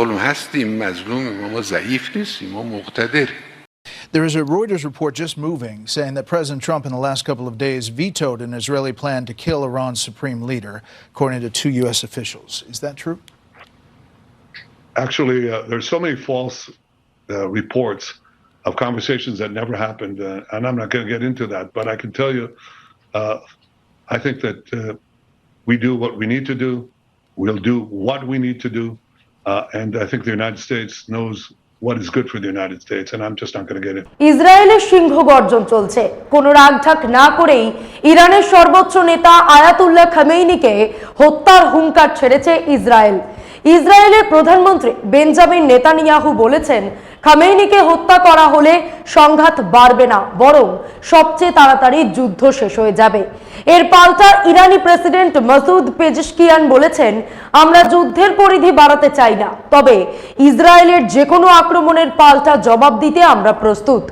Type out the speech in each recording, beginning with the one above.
ما مورد ظلم هستیم مظلوم ما ضعیف نیستیم ما مقتدریم There is a Reuters report just moving saying that President Trump in the last couple of days vetoed an Israeli plan to kill Iran's supreme leader, according to two U.S. officials. Is that true? Actually, uh, there's so many false uh, reports of conversations that never happened, uh, and I'm not going to get into that. But I can tell you, uh, I think that uh, we do what we need to do. We'll do what we need to do, uh, And I think the United States knows what is good for the United States, and I'm just not going to get into. ইসরায়েলের সিংহ গর্জন চলছে কোনো রাগঢাক না করেই ইরানের সর্বোচ্চ নেতা Ayatollah খামেইনিকে হত্যার হুঙ্কার ছেড়েছে ইসরায়েল ইসরায়েলের প্রধানমন্ত্রী বেঞ্জামিন নেতানিয়াহু বলেছেন খামেইনিকে হত্যা করা হলে সংঘাত বাড়বে না, বরং সবচেয়ে তাড়াতাড়ি যুদ্ধ শেষ হয়ে যাবে। এর পাল্টা ইরানি প্রেসিডেন্ট মাসুদ পেজেশকিয়ান বলেছেন, আমরা যুদ্ধের পরিধি বাড়াতে চাই না, তবে ইসরায়েলের যে কোনো আক্রমণের পাল্টা জবাব দিতে আমরা প্রস্তুত।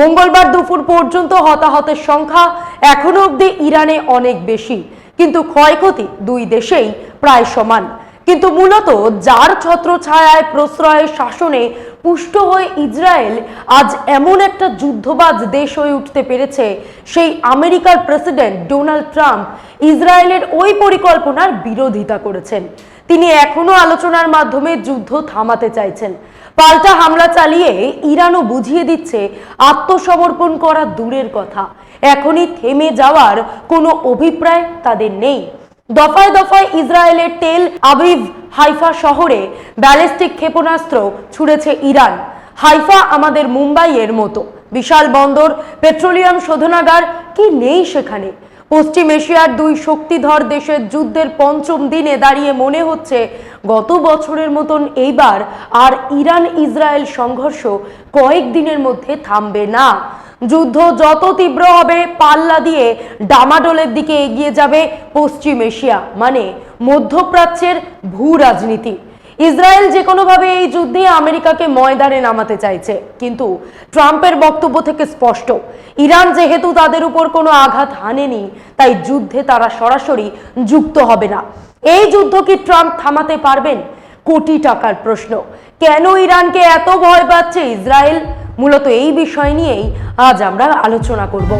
মঙ্গলবার দুপুর পর্যন্ত হতাহতের সংখ্যা এখনও অবধি ইরানে অনেক বেশি, কিন্তু ক্ষয়ক্ষতি দুই দেশেই প্রায় সমান। কিন্তু মূলত যার ছত্র ছায়ায় প্রশ্রয়ের শাসনে পুষ্ট হয়ে ইসরায়েল আজ এমন একটা যুদ্ধবাজ দেশ হয়ে উঠতে পেরেছে, সেই আমেরিকার প্রেসিডেন্ট ডোনাল্ড ট্রাম্প ইসরায়েলের ওই পরিকল্পনার বিরোধিতা করেছেন। তিনি এখনও আলোচনার মাধ্যমে যুদ্ধ থামাতে চাইছেন। পাল্টা হামলা চালিয়ে ইরানও বুঝিয়ে দিচ্ছে, আত্মসমর্পণ করা দূরের কথা। এখনই থেমে যাওয়ার কোনো অভিপ্রায় তাদের নেই। দফায় দফায় ইসরায়েলের তেল আবিব হাইফা শহরে ব্যালিস্টিক ক্ষেপণাস্ত্র ছুড়েছে ইরান। হাইফা আমাদের মুম্বাইয়ের মতো। বিশাল বন্দর, পেট্রোলিয়াম শোধনাগার, কি নেই সেখানে? পশ্চিম এশিয়ার দুই শক্তিধর দেশের যুদ্ধের পঞ্চম দিনে দাঁড়িয়ে মনে হচ্ছে গত বছরের মতন এইবার আর ইরান ইসরায়েল সংঘর্ষ কয়েক দিনের মধ্যে থামবে না। যুদ্ধ যত তীব্র হবে, পাল্লা দিয়ে ডামাডোলের দিকে এগিয়ে যাবে পশ্চিম এশিয়া মানে মধ্যপ্রাচ্যের ভূ রাজনীতি। ইসরায়েল যে কোনোভাবে এই যুদ্ধে আমেরিকাকে ময়দানে নামাতে চাইছে, কিন্তু ট্রাম্পের বক্তব্য থেকে স্পষ্ট। ইরান যেহেতু তাদের উপর কোনো আঘাত হানেনি, তাই যুদ্ধে তারা সরাসরি যুক্ত হবে না। এই যুদ্ধ কি ট্রাম্প থামাতে পারবেন? কোটি টাকার প্রশ্ন। কেন ইরানকে এত ভয় পাচ্ছে ইসরায়েল? মূলত এই বিষয় নিয়েই আজ আমরা আলোচনা করব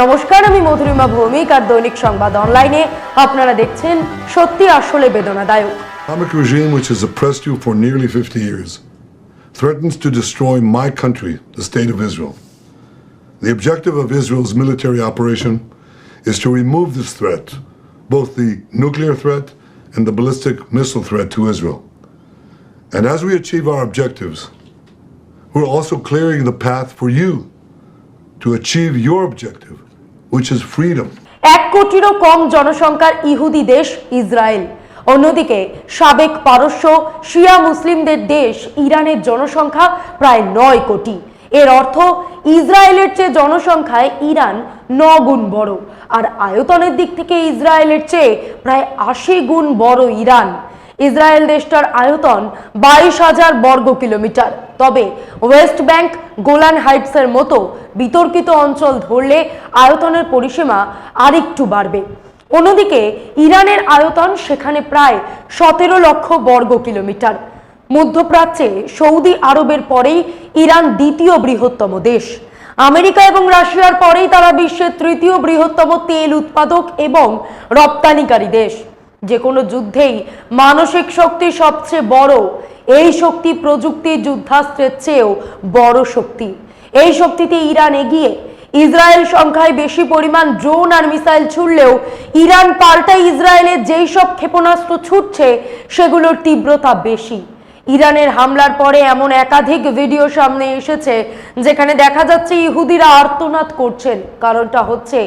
নমস্কার আমি মধুরিমা ভৌমিক আর দৈনিক সংবাদ অনলাইনে আপনারা দেখছেন সত্যি আসলে বেদনাদায়ক Islamic regime which has oppressed you for nearly 50 years threatens to destroy my country, the State of Israel. The objective of Israel's military operation is to remove this threat, both the nuclear threat and the ballistic missile threat to Israel. And as we achieve our objectives, we're also clearing the path for you to achieve your objective, which is freedom. এক কোটিরও কম জনসংখ্যার ইহুদি দেশ Israel. অন্যদিকে সাবেক পারস্য শিয়া মুসলিমদের দেশ ইরানের জনসংখ্যা প্রায় নয় কোটি। এর অর্থ ইসরায়েলের চেয়ে জনসংখ্যায় ইরান ন গুণ বড়। আর আয়তনের দিক থেকে ইসরায়েলের চেয়ে প্রায় আশি গুণ বড় ইরান। ইসরায়েল দেশটার আয়তন বাইশ হাজার বর্গ কিলোমিটার। তবে ওয়েস্ট ব্যাংক গোলান হাইটসের মতো বিতর্কিত অঞ্চল ধরলে আয়তনের পরিসীমা আরেকটু বাড়বে। অন্যদিকে ইরানের আয়তন সেখানে প্রায় সতেরো লক্ষ বর্গ কিলোমিটার। মধ্যপ্রাচ্যে সৌদি আরবের পরেই ইরান দ্বিতীয় বৃহত্তম দেশ। আমেরিকা এবং রাশিয়ার পরেই তারা বিশ্বের তৃতীয় বৃহত্তম তেল উৎপাদক এবং রপ্তানিকারী দেশ। যে কোনো যুদ্ধেই মানসিক শক্তি সবচেয়ে বড়। এই শক্তি প্রযুক্তি যুদ্ধাস্ত্রের চেয়েও বড় শক্তি। এই শক্তিতে ইরান এগিয়ে, ইসরায়েল সংখ্যায় বেশি পরিমাণ ড্রোন আর মিসাইল ছুড়লেও ইরান পাল্টা ইসরায়েলের যেই সব ক্ষেপণাস্ত্র ছুটছে, সেগুলোর তীব্রতা বেশি। ইরানের হামলার পরে এমন একাধিক ভিডিও সামনে এসেছে, যেখানে দেখা যাচ্ছে ইহুদিরা আর্তনাদ করছেন। কারণটা হচ্ছে,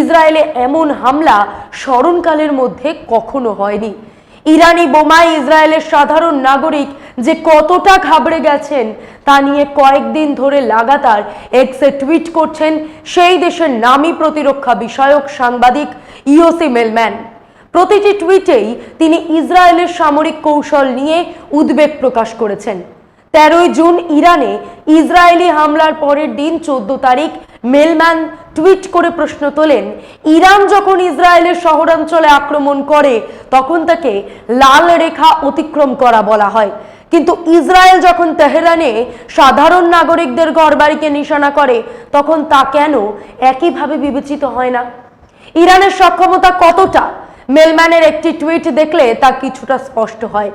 ইসরায়েলে এমন হামলা স্মরণকালের মধ্যে কখনো হয়নি। ইরানি বোমায় ইসরায়েলের সাধারণ নাগরিক যে কতটা ঘাবড়ে গেছেন, তা নিয়ে কয়েকদিন ধরে লাগাতার এক্সে টুইট করছেন সেই দেশের নামী প্রতিরক্ষা বিষয়ক সাংবাদিক ইওসি মেলম্যান। প্রতিটি টুইটেই তিনি ইসরায়েলের সামরিক কৌশল নিয়ে উদ্বেগ প্রকাশ করেছেন। তেরোই জুন ইরানে ইসরায়েলি হামলার পরের দিন চোদ্দ তারিখ মেলম্যান টুইট করে প্রশ্ন তোলেন, ইরান যখন ইসরায়েলের শহরাঞ্চলে আক্রমণ করে, তখন তাকে লাল রেখা অতিক্রম করা বলা হয়। কিন্তু ইসরায়েল যখন তেহরানে সাধারণ নাগরিকদের ঘরবাড়িকে নিশানা করে, তখন তা কেন একইভাবে বিবেচিত হয় না? ইরানের সক্ষমতা কতটা? মেলম্যানের একটি টুইট দেখলে তা কিছুটা স্পষ্ট হয়।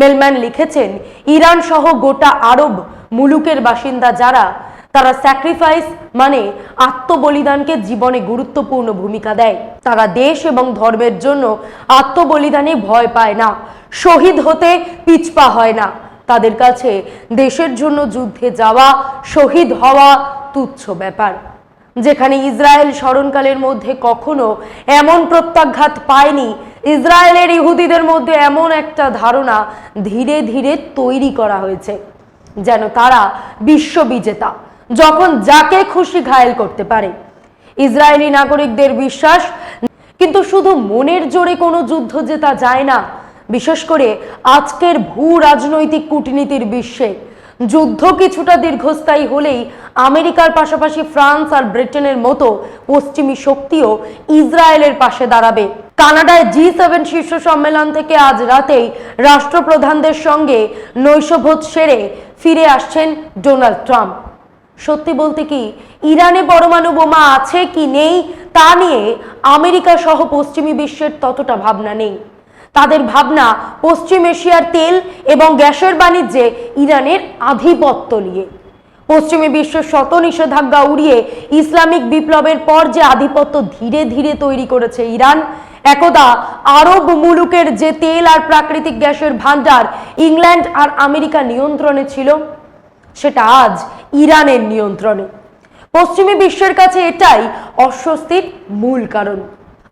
মেলম্যান লিখেছেন, ইরান সহ গোটা আরব মুলুকের বাসিন্দা যারা, তারা স্যাক্রিফাইস মানে আত্মবলিদানকে জীবনে গুরুত্বপূর্ণ ভূমিকা দেয়। তারা দেশ এবং ধর্মের জন্য আত্মবলিদানে ভয় পায় না, শহীদ হতে পিছপা হয় না। তাদের কাছে দেশের জন্য যুদ্ধে যাওয়া, শহীদ হওয়া তুচ্ছ ব্যাপার। যেখানে ইসরায়েল স্মরণকালের মধ্যে কখনো এমন প্রত্যাঘাত পায়নি। ইসরায়েলের ইহুদিদের মধ্যে এমন একটা ধারণা ধীরে ধীরে তৈরি করা হয়েছে, যেন তারা বিশ্ববিজেতা যখন যাকে খুশি ঘায়েল করতে পারে। ইসরায়েলি নাগরিকদের বিশ্বাস, কিন্তু শুধু মনের জোরে কোনো যুদ্ধ জেতা যায় না। বিশেষ করে আজকের ভূ রাজনৈতিক কূটনীতির বিশ্বে যুদ্ধ কিছুটা দীর্ঘস্থায়ী হলেই আমেরিকার পাশাপাশি ফ্রান্স আর ব্রিটেনের মতো পশ্চিমী শক্তিও ইসরায়েলের পাশে দাঁড়াবে। কানাডায় জি সেভেন শীর্ষ সম্মেলন থেকে আজ রাতেই রাষ্ট্রপ্রধানদের সঙ্গে নৈশভোজ সেরে ফিরে আসছেন ডোনাল্ড ট্রাম্প। সত্যি বলতে কি, ইরানে পরমাণু বোমা আছে কি নেই তা নিয়ে আমেরিকা সহ পশ্চিমী বিশ্বের ততটা ভাবনা নেই। তাদের ভাবনা পশ্চিম এশিয়ার তেল এবং গ্যাসের বাণিজ্যে ইরানের আধিপত্য নিয়ে। পশ্চিমী বিশ্বের শত নিষেধাজ্ঞা উড়িয়ে ইসলামিক বিপ্লবের পর যে আধিপত্য ধীরে ধীরে তৈরি করেছে ইরান, একদা আরব মুলুকের যে তেল আর প্রাকৃতিক গ্যাসের ভান্ডার ইংল্যান্ড আর আমেরিকা নিয়ন্ত্রণে ছিল, সেটা আজ ইরানের নিয়ন্ত্রণে। পশ্চিমী বিশ্বের কাছে এটাই অস্বস্তির মূল কারণ।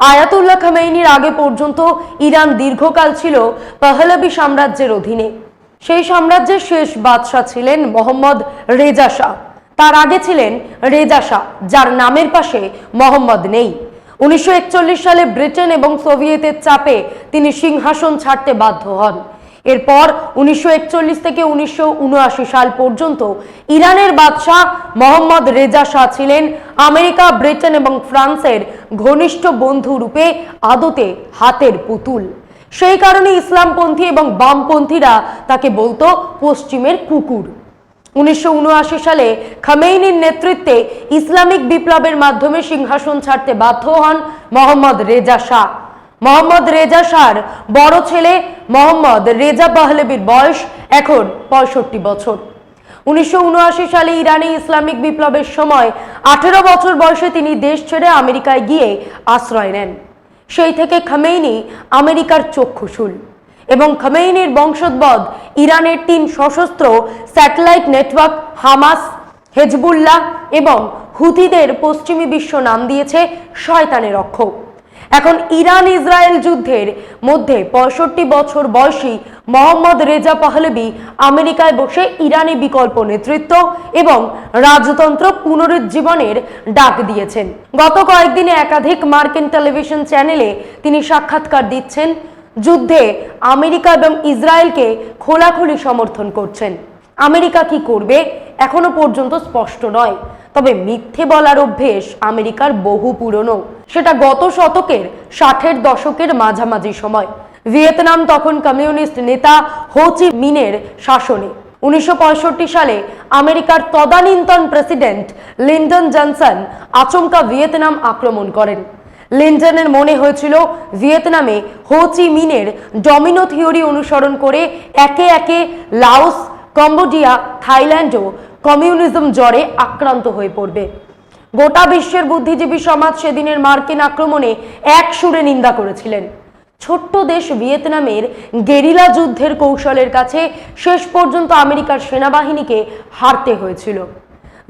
আয়াতুল্লাহ খামেইনির আগে পর্যন্ত ইরান দীর্ঘকাল ছিল পাহলাবি সাম্রাজ্যের অধীনে। সেই সাম্রাজ্যের শেষ বাদশাহ ছিলেন মোহাম্মদ রেজা শাহ। তার আগে ছিলেন রেজা শাহ, যার নামের পাশে মোহাম্মদ নেই। উনিশশো একচল্লিশ সালে ব্রিটেন এবং সোভিয়েতের চাপে তিনি সিংহাসন ছাড়তে বাধ্য হন। এরপর উনিশশো একচল্লিশ থেকে উনিশশো উনআশি সাল পর্যন্ত ইরানের বাদশাহ মোহাম্মদ রেজা শাহ ছিলেন আমেরিকা, ব্রিটেন এবং ফ্রান্সের ঘনিষ্ঠ বন্ধু রূপে আদতে হাতের পুতুল। সেই কারণে ইসলামপন্থী এবং বামপন্থীরা তাকে বলতো পশ্চিমের কুকুর। উনিশশো উনআশি সালে খামেইনির নেতৃত্বে ইসলামিক বিপ্লবের মাধ্যমে সিংহাসন ছাড়তে বাধ্য হন মোহাম্মদ রেজা শাহ। মোহাম্মদ রেজা শাহর বড় ছেলে মোহাম্মদ রেজা পাহলেবির বয়স এখন পঁয়ষট্টি বছর। উনিশশো উনআশি সালে ইরানে ইসলামিক বিপ্লবের সময় আঠেরো বছর বয়সে তিনি দেশ ছেড়ে আমেরিকায় গিয়ে আশ্রয় নেন। সেই থেকে খামেইনি আমেরিকার চক্ষুশুল এবং খামেইনির বংশোদ্ভব ইরানের তিন সশস্ত্র স্যাটেলাইট নেটওয়ার্ক হামাস, হেজবুল্লাহ এবং হুতিদের পশ্চিমী বিশ্ব নাম দিয়েছে শয়তানের রক্ষক এখন ইরান ইসরায়েল যুদ্ধের মধ্যে পঁয়ষট্টি বছর বয়সী মোহাম্মদ রেজা পাহলবি আমেরিকায় বসে ইরানি বিকল্প নেতৃত্ব এবং রাজতন্ত্র পুনরুজ্জীবনের ডাক দিয়েছেন। গত কয়েকদিনে একাধিক মার্কিন টেলিভিশন চ্যানেলে তিনি সাক্ষাৎকার দিচ্ছেন, যুদ্ধে আমেরিকা এবং ইসরায়েলকে খোলাখুলি সমর্থন করছেন। আমেরিকা কি করবে এখনও পর্যন্ত স্পষ্ট নয়। তবে মিথ্যে বলার অভ্যেস আমেরিকার বহু পুরনো। সেটা গত শতকের ষাটের দশকের মাঝামাঝি সময়। ভিয়েতনাম তখন কমিউনিস্ট নেতা হোচি মিনের শাসনে। উনিশশো পঁয়ষট্টি সালে আমেরিকার তদানীন্তন প্রেসিডেন্ট লিন্ডন জনসন আচমকা ভিয়েতনাম আক্রমণ করেন। লিন্ডনের মনে হয়েছিল ভিয়েতনামে হোচি মিনের ডমিনো থিওরি অনুসরণ করে একে একে লাওস, কম্বোডিয়া, থাইল্যান্ডও কমিউনিজম জ্বরে আক্রান্ত হয়ে পড়বে। গোটা বিশ্বের বুদ্ধিজীবী সমাজ সেদিনের মার্কিন আক্রমণে এক সুরে নিন্দা করেছিলেন। ছোট্ট দেশ ভিয়েতনামের গেরিলা যুদ্ধের কৌশলের কাছে শেষ পর্যন্ত আমেরিকার সেনাবাহিনীকে হারতে হয়েছিল।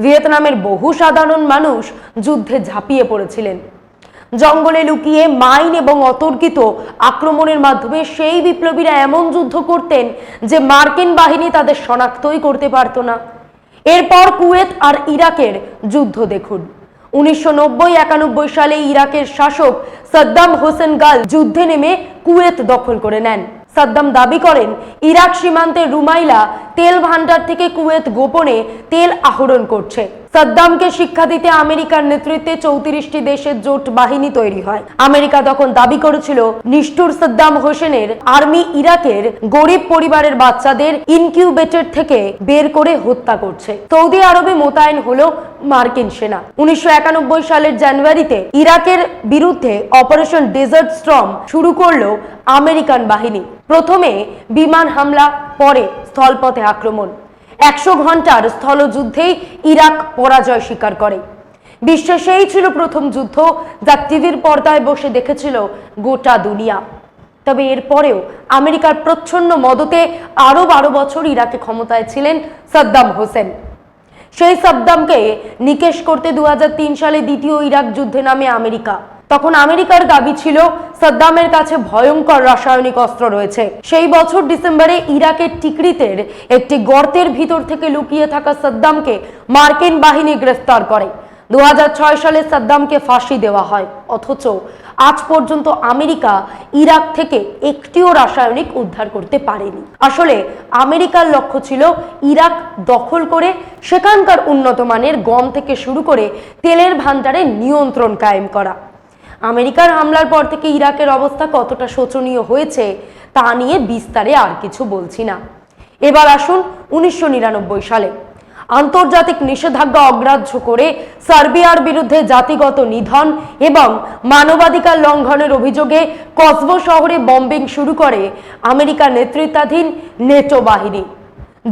ভিয়েতনামের বহু সাধারণ মানুষ যুদ্ধে ঝাঁপিয়ে পড়েছিলেন। জঙ্গলে লুকিয়ে মাইন এবং অতর্কিত আক্রমণের মাধ্যমে সেই বিপ্লবীরা এমন যুদ্ধ করতেন যে মার্কিন বাহিনী তাদের শনাক্তই করতে পারত না। এরপর কুয়েত আর ইরাকের যুদ্ধ দেখুন। উনিশশো নব্বই একানব্বই সালে ইরাকের শাসক সাদ্দাম হোসেন গাল যুদ্ধে নেমে কুয়েত দখল করে নেন। সাদ্দাম দাবি করেন, ইরাক সীমান্তের রুমাইলা তেল ভান্ডার থেকে কুয়েত গোপনে তেল আহরণ করছে। সাদ্দামকে শিক্ষা দিতে আমেরিকার নেতৃত্বে চৌত্রিশটি দেশের জোট বাহিনী তৈরি হয়। আমেরিকা তখন দাবি করেছিল, নিষ্ঠুর সাদ্দাম হোসেনের আর্মি ইরাকের গরিব পরিবারের বাচ্চাদের ইনকিউবেটর থেকে বের করে হত্যা করছে। সৌদি আরবে মোতায়েন হলো মার্কিন সেনা। উনিশশো একানব্বই সালের জানুয়ারিতে ইরাকের বিরুদ্ধে অপারেশন ডেজার্ট স্ট্রম শুরু করল আমেরিকান বাহিনী। প্রথমে বিমান হামলা, পরে স্থলপথে আক্রমণ। একশো ঘণ্টার স্থলযুদ্ধেই ইরাক পরাজয় স্বীকার করে। বিশ্বে সেই ছিল প্রথম যুদ্ধ যা টিভির পর্দায় বসে দেখেছিল গোটা দুনিয়া। তবে এরপরেও আমেরিকার প্রচ্ছন্ন মদতে আরও বারো বছর ইরাকে ক্ষমতায় ছিলেন সাদ্দাম হোসেন। সেই সাদ্দামকে নিকেশ করতে দু হাজার তিন সালে দ্বিতীয় ইরাক যুদ্ধে নামে আমেরিকা। তখন আমেরিকার দাবি ছিল সাদ্দামের কাছে ভয়ঙ্কর রাসায়নিক অস্ত্র রয়েছে। সেই বছর ডিসেম্বরে ইরাকের টিকরিতের একটি গর্তের ভিতর থেকে লুকিয়ে থাকা সাদ্দামকে মার্কিন বাহিনী গ্রেফতার করে। দু সালে সাদ্দামকে ফাঁসি দেওয়া হয়। অথচ আজ পর্যন্ত আমেরিকা ইরাক থেকে একটিও রাসায়নিক উদ্ধার করতে পারেনি। আসলে আমেরিকার লক্ষ্য ছিল ইরাক দখল করে সেখানকার উন্নত মানের গম থেকে শুরু করে তেলের ভান্ডারে নিয়ন্ত্রণ কায়েম করা। আমেরিকার হামলার পর থেকে ইরাকের অবস্থা কতটা শোচনীয় হয়েছে, তা নিয়ে বিস্তারে আর কিছু বলছি না। এবার আসুন উনিশশো নিরানব্বই সালে। আন্তর্জাতিক নিষেধাজ্ঞা অগ্রাহ্য করে সার্বিয়ার বিরুদ্ধে জাতিগত নিধন এবং মানবাধিকার লঙ্ঘনের অভিযোগে কসবো শহরে বম্বিং শুরু করে আমেরিকা নেতৃত্বাধীন নেটো বাহিনী।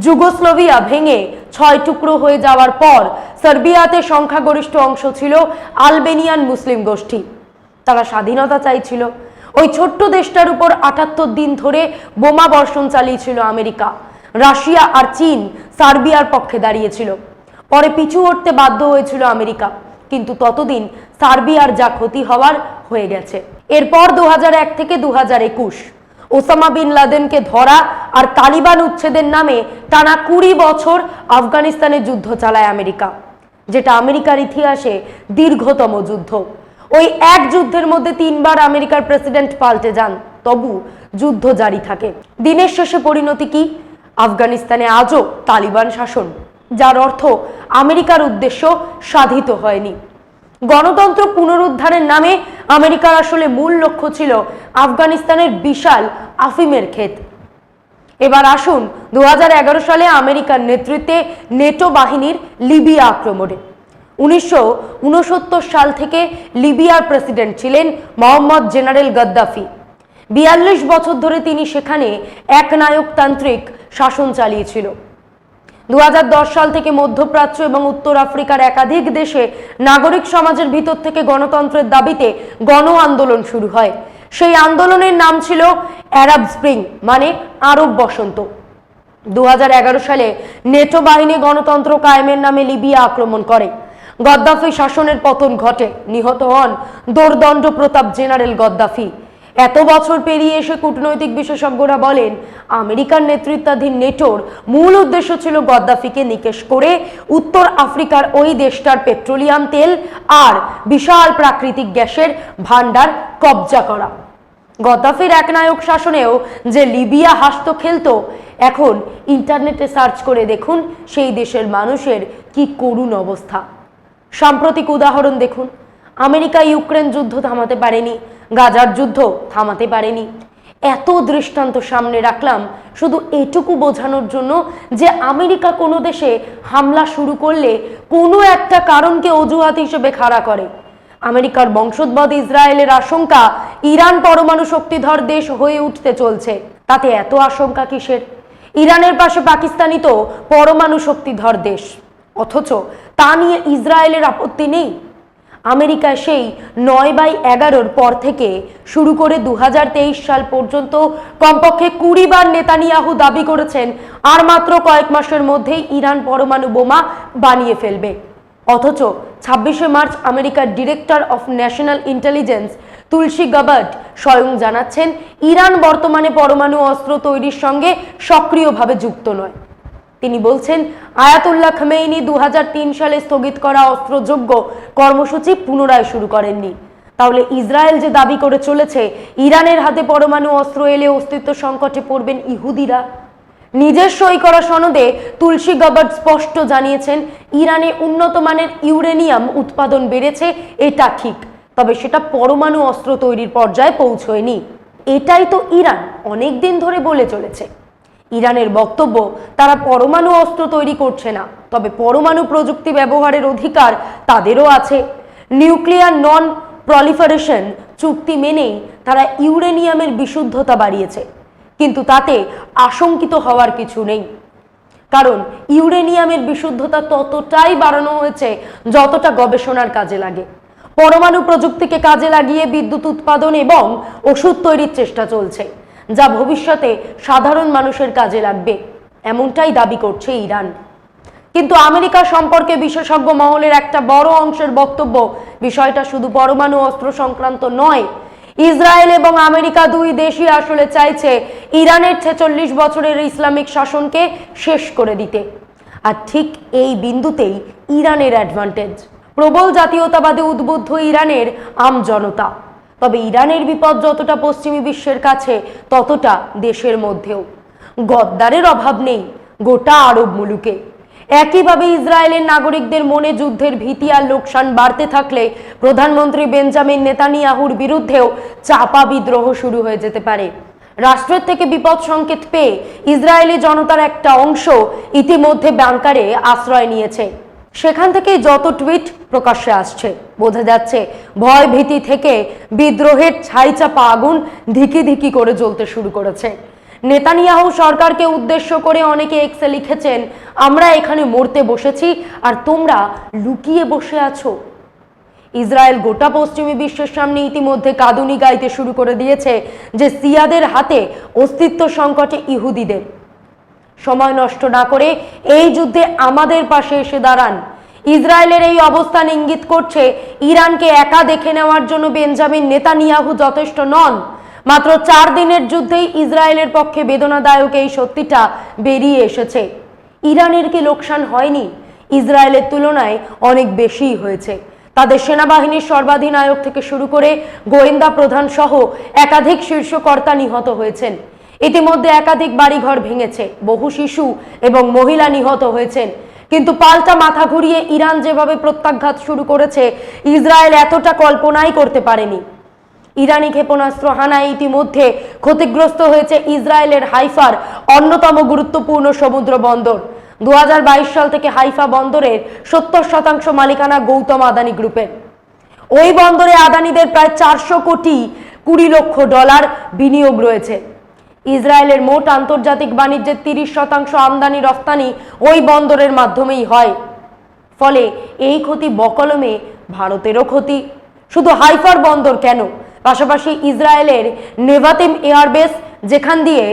যুগোস্লোভিয়া ভেঙে ছয় টুকরো হয়ে যাওয়ার পর সার্বিয়াতে সংখ্যাগরিষ্ঠ অংশ ছিল আলবেনিয়ান মুসলিম গোষ্ঠী। তারা স্বাধীনতা চাইছিল। ওই ছোট্ট দেশটার উপর আটাত্তর দিন ধরে বোমা বর্ষণ চালিয়েছিল আমেরিকা। রাশিয়া আর চীন সার্বিয়ার পক্ষে দাঁড়িয়েছিল। পরে পিছু হটতে বাধ্য হয়েছিল আমেরিকা। কিন্তু ততদিন সার্বিয়ার যা ক্ষতি হওয়ার হয়ে গেছে। এরপর দু হাজার এক থেকে দু একুশ ওসামা বিন লাদেনকে ধরা আর তালিবান উচ্ছেদের নামে টানা কুড়ি বছর আফগানিস্তানে যুদ্ধ চালায় আমেরিকা, যেটা আমেরিকার ইতিহাসে দীর্ঘতম যুদ্ধ। ওই এক যুদ্ধের মধ্যে তিনবার আমেরিকার প্রেসিডেন্ট পাল্টে যান। তবু যুদ্ধ জারি থাকে। দিনের শেষে পরিণতি কি? আফগানিস্তানে আজও তালিবান শাসন, যার অর্থ আমেরিকার উদ্দেশ্য সাধিত হয়নি। গণতন্ত্র পুনরুদ্ধারের নামে আমেরিকার আসলে মূল লক্ষ্য ছিল আফগানিস্তানের বিশাল আফিমের ক্ষেত। এবার আসুন দু হাজার এগারো সালে আমেরিকার নেতৃত্বে নেটো বাহিনীর লিবিয়া আক্রমণে। উনিশশো উনসত্তর সাল থেকে লিবিয়ার প্রেসিডেন্ট ছিলেন মোহাম্মদ জেনারেল গদ্দাফি। বিয়াল্লিশ বছর ধরে তিনি সেখানে একনায়কতান্ত্রিক শাসন চালিয়েছিল। দু হাজার দশ সাল থেকে মধ্যপ্রাচ্য এবং উত্তর আফ্রিকার একাধিক দেশে নাগরিক সমাজের ভিতর থেকে গণতন্ত্রের দাবিতে গণ আন্দোলন শুরু হয়। সেই আন্দোলনের নাম ছিল অ্যারাব স্প্রিং মানে আরব বসন্ত। দু হাজার এগারো সালে নেটো বাহিনী গণতন্ত্র কায়েমের নামে লিবিয়া আক্রমণ করে। গদ্দাফি শাসনের পতন ঘটে, নিহত হন দোর্দণ্ড প্রতাপ জেনারেল গদ্দাফি। এত বছর পেরিয়ে এসে কূটনৈতিক বিশেষজ্ঞরা বলেন, আমেরিকার নেতৃত্বাধীন নেটোর মূল উদ্দেশ্য ছিল গদ্দাফিকে নিকেশ করে উত্তর আফ্রিকার ওই দেশটার পেট্রোলিয়াম তেল আর বিশাল প্রাকৃতিক গ্যাসের ভান্ডার কবজা করা। গদ্দাফির একনায়ক শাসনেও যে লিবিয়া হাসতো খেলতো, এখন ইন্টারনেটে সার্চ করে দেখুন সেই দেশের মানুষের কি করুণ অবস্থা। সাম্প্রতিক উদাহরণ দেখুন। আমেরিকা ইউক্রেন যুদ্ধ থামাতে পারেনি, গাজার যুদ্ধ থামাতে পারেনি। এত দৃষ্টান্ত সামনে রাখলাম, শুধু এটুকু বোঝানোর জন্য যে আমেরিকা কোনো দেশে হামলা শুরু করলে কোনো একটা কারণকে অজুহাত হিসেবে খাড়া করে। আমেরিকার বংশোদ্ভূত ইসরায়েলের আশঙ্কা ইরান পরমাণু শক্তিধর দেশ হয়ে উঠতে চলছে, তাতে এত আশঙ্কা কিসের? ইরানের পাশে পাকিস্তানি তো পরমাণু শক্তিধর দেশ। অথচ তা নিয়ে ইসরায়েলের আপত্তি নেই। আমেরিকা সেই নয় বাই এগারোর পর থেকে শুরু করে দু হাজার তেইশ সাল পর্যন্ত কমপক্ষে কুড়ি বার নেতানিয়াহু দাবি করেছেন, আর মাত্র কয়েক মাসের মধ্যেই ইরান পরমাণু বোমা বানিয়ে ফেলবে। অথচ ছাব্বিশে মার্চ আমেরিকার director of national intelligence Tulsi Gabbard স্বয়ং জানাচ্ছেন, ইরান বর্তমানে পরমাণু অস্ত্র তৈরির সঙ্গে সক্রিয়ভাবে যুক্ত নয়। তিনি বলছেন, আয়াতুল্লাহ খামেইনি দু সালে স্থগিত করা অস্ত্রযোগ্য কর্মসূচি পুনরায় শুরু করেননি। তাহলে ইসরায়েল যে দাবি করে চলেছে, ইরানের হাতে পরমাণু অস্ত্র এলে অস্তিত্ব সংকটে পড়বেন ইহুদিরা। নিজের সই করা সনদে তুলসী গাবার্ড স্পষ্ট জানিয়েছেন, ইরানে উন্নত মানের ইউরেনিয়াম উৎপাদন বেড়েছে, এটা ঠিক, তবে সেটা পরমাণু অস্ত্র তৈরির পর্যায়ে পৌঁছয়নি। এটাই তো ইরান অনেক দিন ধরে বলে চলেছে। ইরানের বক্তব্য, তারা পরমাণু অস্ত্র তৈরি করছে না। তবে পরমাণু প্রযুক্তি ব্যবহারের অধিকার তাদেরও আছে। নিউক্লিয়ার নন প্রলিফারেশন চুক্তি মেনেই তারা ইউরেনিয়ামের বিশুদ্ধতা বাড়িয়েছে। কিন্তু তাতে আশঙ্কিত হওয়ার কিছু নেই। কারণ ইউরেনিয়ামের বিশুদ্ধতা ততটাই বাড়ানো হয়েছে যতটা গবেষণার কাজে লাগে। পরমাণু প্রযুক্তিকে কাজে লাগিয়ে বিদ্যুৎ উৎপাদন এবং ওষুধ তৈরির চেষ্টা চলছে। যা ভবিষ্যতে সাধারণ মানুষের কাজে লাগবে। এমনটাই দাবি করছে ইরান। কিন্তু আমেরিকা সম্পর্কে বিশেষজ্ঞ মহলের একটা বড় অংশের বক্তব্য, বিষয়টা শুধু পরমাণু অস্ত্র সংক্রান্ত নয়। ইসরায়েল এবং আমেরিকা দুই দেশই আসলে চাইছে ইরানের ছেচল্লিশ বছরের ইসলামিক শাসনকে শেষ করে দিতে। আর ঠিক এই বিন্দুতেই ইরানের অ্যাডভান্টেজ প্রবল জাতীয়তাবাদে উদ্বুদ্ধ ইরানের আম জনতা। তবে ইরানের বিপদ যতটা পশ্চিমী বিশ্বের কাছে, ততটা দেশের মধ্যেও। গদ্দারের অভাব নেই গোটা আরব মুলুকে। একইভাবে ইসরায়েলের নাগরিকদের মনে যুদ্ধের ভীতি আর লোকসান বাড়তে থাকলে প্রধানমন্ত্রী বেঞ্জামিন নেতানিয়াহুর বিরুদ্ধেও চাপা বিদ্রোহ শুরু হয়ে যেতে পারে। রাষ্ট্রের থেকে বিপদ সংকেত পেয়ে ইসরায়েলি জনতার একটা অংশ ইতিমধ্যে ব্যাংকারে আশ্রয় নিয়েছে। সেখান থেকে যত টুইট প্রকাশ্যে আসছে, বোঝা যাচ্ছে ভয় ভীতি থেকে বিদ্রোহের ছাই চাপা আগুন ধিকি ধিকি করে জ্বলতে শুরু করেছে। নেতানিয়াহু সরকারকে উদ্দেশ্য করে অনেকে এক্সে লিখেছেন, আমরা এখানে মরতে বসেছি, আর তোমরা লুকিয়ে বসে আছো। ইসরায়েল গোটা পশ্চিমী বিশ্বের সামনে ইতিমধ্যে কাঁদুনি গাইতে শুরু করে দিয়েছে যে সিয়াদের হাতে অস্তিত্ব সংকটে ইহুদিদের। সময় নষ্ট না করে এই যুদ্ধে আমাদের পাশে এসে দাঁড়ান। ইসরায়েলের এই অবস্থান ইঙ্গিত করছে ইরানকে একা দেখে নেওয়ার জন্য বেঞ্জামিন নেতানিয়াহু যথেষ্ট নন। মাত্র চার দিনের যুদ্ধেই ইসরায়েলের পক্ষে বেদনাদায়ক এই সত্যিটা বেরিয়ে এসেছে। ইরানের কি লোকসান হয়নি? ইসরায়েলের তুলনায় অনেক বেশিই হয়েছে। তাদের সেনাবাহিনীর সর্বাধিনায়ক থেকে শুরু করে গোয়েন্দা প্রধান সহ একাধিক শীর্ষকর্তা নিহত হয়েছেন। ইতিমধ্যে একাধিক বাড়িঘর ভেঙেছে, বহু শিশু এবং মহিলা নিহত হয়েছেন। কিন্তু পাল্টা মাথা ঘুরিয়ে ইরান যেভাবে প্রত্যাঘাত শুরু করেছে, ইসরায়েল এতটা কল্পনাই করতে পারেনি। ইরানি ক্ষেপণাস্ত্র হানায় ইতিমধ্যে ক্ষতিগ্রস্ত হয়েছে ইসরায়েলের হাইফার অন্যতম গুরুত্বপূর্ণ সমুদ্র বন্দর। দু হাজার বাইশ সাল থেকে হাইফা বন্দরের সত্তর শতাংশ মালিকানা গৌতম আদানি গ্রুপের। ওই বন্দরে আদানিদের প্রায় চারশো কোটি কুড়ি লক্ষ ডলার বিনিয়োগ রয়েছে। ইসরায়েলের মোট আন্তর্জাতিক বাণিজ্যের তিরিশ শতাংশ আমদানি রফতানি ওই বন্দরের মাধ্যমেই হয়। ফলে এই ক্ষতি বকলমে ভারতেরও ক্ষতি। শুধু হাইফার বন্দর কেন? পাশাপাশি ইসরায়েলের নেভাতিম এয়ারবেস, যেখান দিয়ে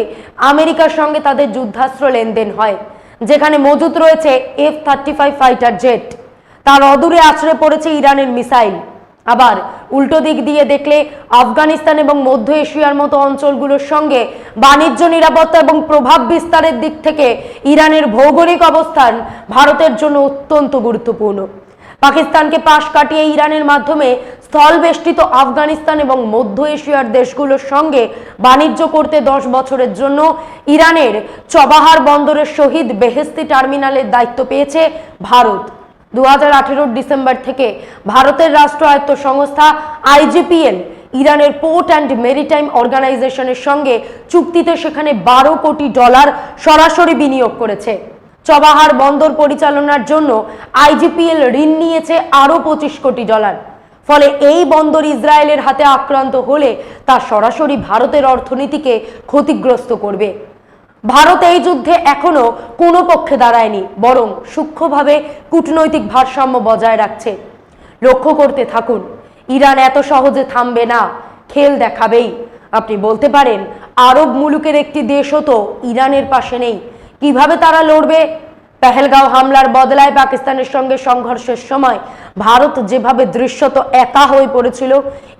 আমেরিকার সঙ্গে তাদের যুদ্ধাস্ত্র লেনদেন হয়, যেখানে মজুত রয়েছে F thirty five fighter jet তার অদূরে আছড়ে পড়েছে ইরানের মিসাইল। আবার উল্টো দিক দিয়ে দেখলে আফগানিস্তান এবং মধ্য এশিয়ার মতো অঞ্চলগুলোর সঙ্গে বাণিজ্য নিরাপত্তা এবং প্রভাব বিস্তারের দিক থেকে ইরানের ভৌগোলিক অবস্থান ভারতের জন্য অত্যন্ত গুরুত্বপূর্ণ। পাকিস্তানকে পাশ কাটিয়ে ইরানের মাধ্যমে স্থল বেষ্টিত আফগানিস্তান এবং মধ্য এশিয়ার দেশগুলোর সঙ্গে বাণিজ্য করতে দশ বছরের জন্য ইরানের চবাহার বন্দরের শহীদ বেহেস্তি টার্মিনালের দায়িত্ব পেয়েছে ভারত। দু হাজার ডিসেম্বর থেকে ভারতের রাষ্ট্রায়ত্ত সংস্থা আইজিপিএল ইরানের পোর্ট অ্যান্ড মেরিটাইম অর্গানাইজেশনের সঙ্গে চুক্তিতে সেখানে বারো কোটি ডলার সরাসরি বিনিয়োগ করেছে। চবাহার বন্দর পরিচালনার জন্য আইজিপিএল ঋণ নিয়েছে আরও পঁচিশ কোটি ডলার। ফলে এই বন্দর ইসরায়েলের হাতে আক্রান্ত হলে তা সরাসরি ভারতের অর্থনীতিকে ক্ষতিগ্রস্ত করবে। ভারত এই যুদ্ধে এখনও কোনো পক্ষে দাঁড়ায়নি, বরং সূক্ষ্মভাবে কূটনৈতিক ভারসাম্য বজায় রাখছে। লক্ষ্য করতে থাকুন, ইরান এত সহজে থামবে না, খেল দেখাবেই। আপনি বলতে পারেন, আরব মুলুকের একটি দেশও তো ইরানের পাশে নেই। কীভাবে তারা লড়বে? পেহেলগাঁও হামলার বদলায় পাকিস্তানের সঙ্গে সংঘর্ষের সময় ভারত যেভাবে দৃশ্যত একা হয়ে পড়েছিল,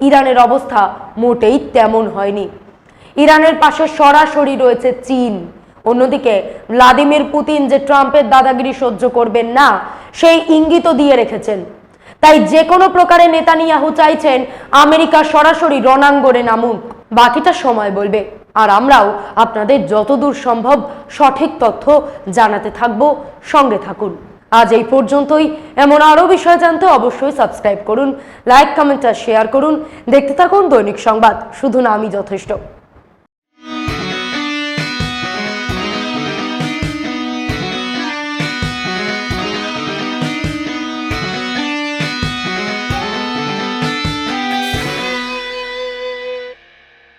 ইরানের অবস্থা মোটেই তেমন হয়নি। ইরানের পাশে সরাসরি রয়েছে চীন। অন্যদিকে, ভ্লাদিমির পুতিন যে ট্রাম্পের দাদাগিরি সহ্য করবেন না, সেই ইঙ্গিতও দিয়ে রেখেছেন। তাই যে কোনো প্রকারে নেতানিয়াহু চাইছেন আমেরিকা সরাসরি রণাঙ্গনে নামুক। বাকিটা সময় বলবে। আর আমরাও আপনাদের যতদূর সম্ভব সঠিক তথ্য জানাতে থাকব। সঙ্গে থাকুন। আজ এই পর্যন্তই। এমন আরও বিষয় জানতে অবশ্যই সাবস্ক্রাইব করুন, লাইক, কমেন্ট আর শেয়ার করুন। দেখতে থাকুন দৈনিক সংবাদ। শুধু না, আমি যথেষ্ট।